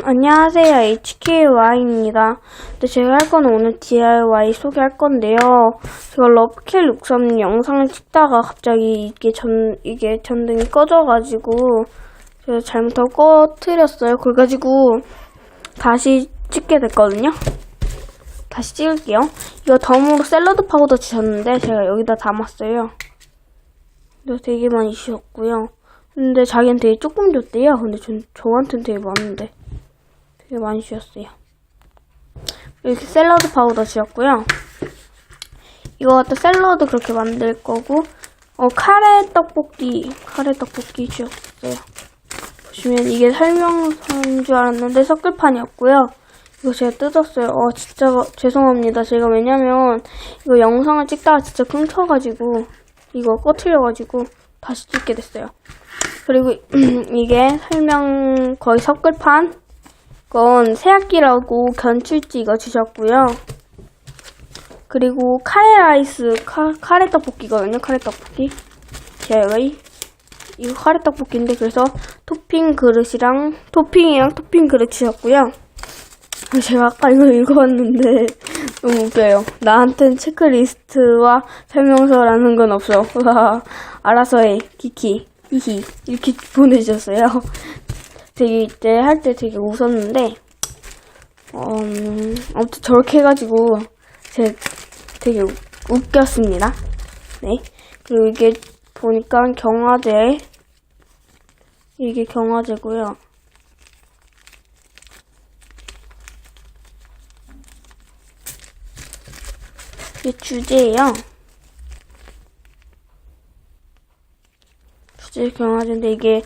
안녕하세요. HKY입니다. 근데 제가 할 거는 오늘 DIY 소개할 건데요. 제가 러브킬 63 영상을 찍다가 갑자기 이게 전, 이게 전등이 꺼져가지고 제가 잘못하고 꺼트렸어요. 그래가지고 다시 찍게 됐거든요. 다시 찍을게요. 이거 덤으로 샐러드 파우더 주셨는데 제가 여기다 담았어요. 근데 되게 많이 주셨고요. 근데 자기는 되게 조금 줬대요. 근데 전, 저한테는 되게 많은데. 되게 많이 주셨어요. 이렇게 샐러드 파우더 주셨고요. 이거 갖다 샐러드 그렇게 만들 거고, 어, 카레 떡볶이, 카레 떡볶이 주셨어요. 보시면 이게 설명서인 줄 알았는데 섞을판이었고요. 이거 제가 뜯었어요. 어, 진짜 죄송합니다. 제가 왜냐면 이거 영상을 찍다가 진짜 끊겨가지고 이거 꺼트려가지고 다시 찍게 됐어요. 그리고 이게 설명 거의 섞을판 건 새학기라고 견출지 이거 주셨고요. 그리고 카레 라이스 카, 카레 떡볶이거든요. 카레 떡볶이. 제가 이 이거 카레 떡볶이인데 그래서 토핑 그릇이랑 토핑이랑 토핑 그릇 주셨고요. 제가 아까 이거 읽어봤는데 너무 웃겨요. 나한텐 체크리스트와 설명서라는 건 없어. 알아서 해. 키키. 히히. 이렇게 보내주셨어요. 되게 이때 할 때 되게 웃었는데 음, 아무튼 저렇게 해가지고 제 되게 웃- 웃겼습니다. 네. 그리고 이게 보니까 경화제 이게 경화제고요. 이게 주제예요. 주제 경화제인데 이게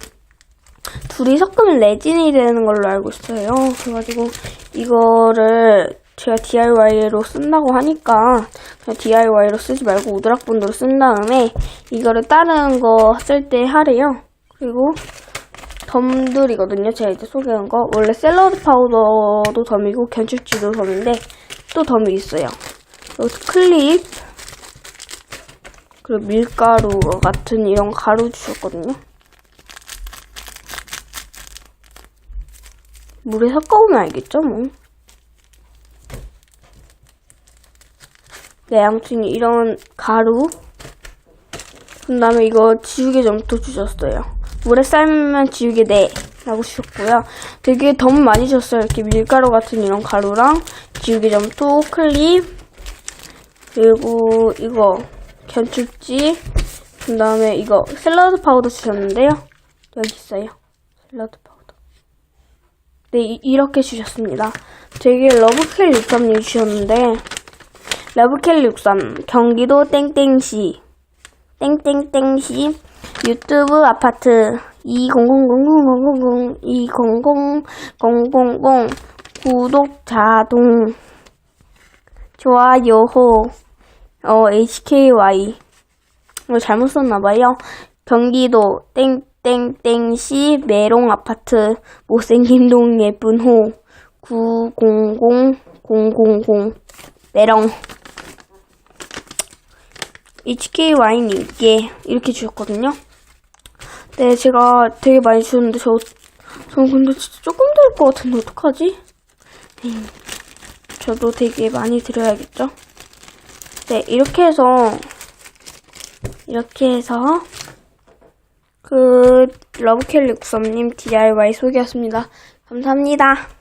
둘이 섞으면 레진이 되는 걸로 알고 있어요. 그래가지고 이거를 제가 DIY로 쓴다고 하니까 DIY로 쓰지 말고 우드락본드로 쓴 다음에 이거를 다른 거 쓸 때 하래요. 그리고 덤들이거든요. 제가 이제 소개한 거. 원래 샐러드 파우더도 덤이고 견출지도 덤인데 또 덤이 있어요. 그리고 클립 그리고 밀가루 같은 이런 가루 주셨거든요. 물에 섞어보면 알겠죠, 뭐. 네, 아무튼 이런 가루. 그 다음에 이거 지우개 점토 주셨어요. 물에 삶으면 지우개 네. 라고 주셨고요. 되게 덤 많이 주셨어요. 이렇게 밀가루 같은 이런 가루랑 지우개 점토, 클립, 그리고 이거 견출지, 그 다음에 이거 샐러드 파우더 주셨는데요. 여기 있어요. 샐러드. 네, 이- 이렇게 주셨습니다. 되게 러브켈 63님 주셨는데, 러브켈 63, 경기도 땡땡시, 땡땡땡시, 유튜브 아파트, 200000000 2000000 구독자 동, 좋아요호, 어, HKY. 이거 잘못 썼나봐요. 경기도 땡 땡땡시 메롱 아파트 못생김 동 예쁜 호 900000 메롱 HKY님께 이렇게 주셨거든요. 네, 제가 되게 많이 주셨는데 저, 저 근데 진짜 조금 될 것 같은데 어떡하지? 에이, 저도 되게 많이 드려야겠죠? 네, 이렇게 해서 이렇게 해서 그 러브켈리 국섭님 DIY 소개였습니다. 감사합니다.